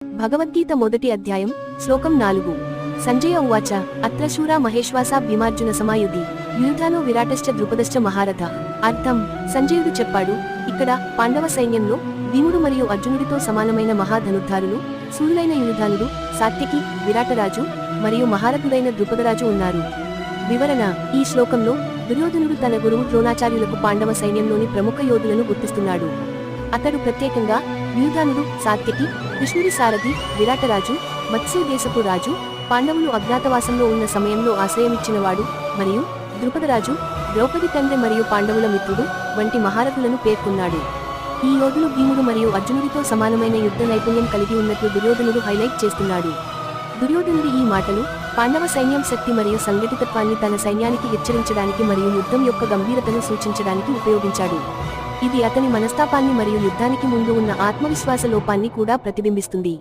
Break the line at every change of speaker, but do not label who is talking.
భగవద్గీత మొదటి అధ్యాయం శ్లోకం నాలుగు. సంజయ ఉవాచ అత్ర శూరా మహేశ్వాస భీమార్జున సమాయుధి యుయుధానో విరాటశ్చ ద్రుపదశ్చ మహారథ. అర్థం సంజయుడు చెప్పాడు ఇక్కడ పాండవ సైన్యంలో భీముడు మరియు అర్జునుడితో సమానమైన మహాధనుద్ధారులు సూర్యులైన యుయుధానుడు సాత్యకి విరాటరాజు మరియు మహారథుడైన ద్రుపదరాజు ఉన్నారు. వివరణ ఈ శ్లోకంలో దుర్యోధనుడు తన గురువు ద్రోణాచార్యులకు పాండవ సైన్యంలోని ప్రముఖ యోధులను గుర్తిస్తున్నాడు. అతడు ప్రత్యేకంగా వ్యూధానుడు సాత్యకి కృష్ణుడి సారథి విరాటరాజు మత్స్య దేశపు రాజు పాండవులు అజ్ఞాతవాసంలో ఉన్న సమయంలో ఆశ్రయమిచ్చినవాడు మరియు ద్రుపదరాజు ద్రౌపది తండ్రి మరియు పాండవుల మిత్రుడు వంటి మహారథులను పేర్కొన్నాడు. ఈ యోధులు భీముడు మరియు అర్జునుడితో సమానమైన యుద్ధ నైపుణ్యం కలిగి ఉన్నట్లు దుర్యోధనుడు హైలైట్ చేస్తున్నాడు. దుర్యోధనుడి ఈ మాటలు పాండవ సైన్యం శక్తి మరియు సంఘటితత్వాన్ని తన సైన్యానికి హెచ్చరించడానికి మరియు యుద్ధం యొక్క గంభీరతను సూచించడానికి ఉపయోగించాడు. ఇది అతని మనస్తాపాన్ని మరియు యుద్ధానికి ముందు ఉన్న ఆత్మవిశ్వాస లోపాన్ని కూడా ప్రతిబింబిస్తుంది.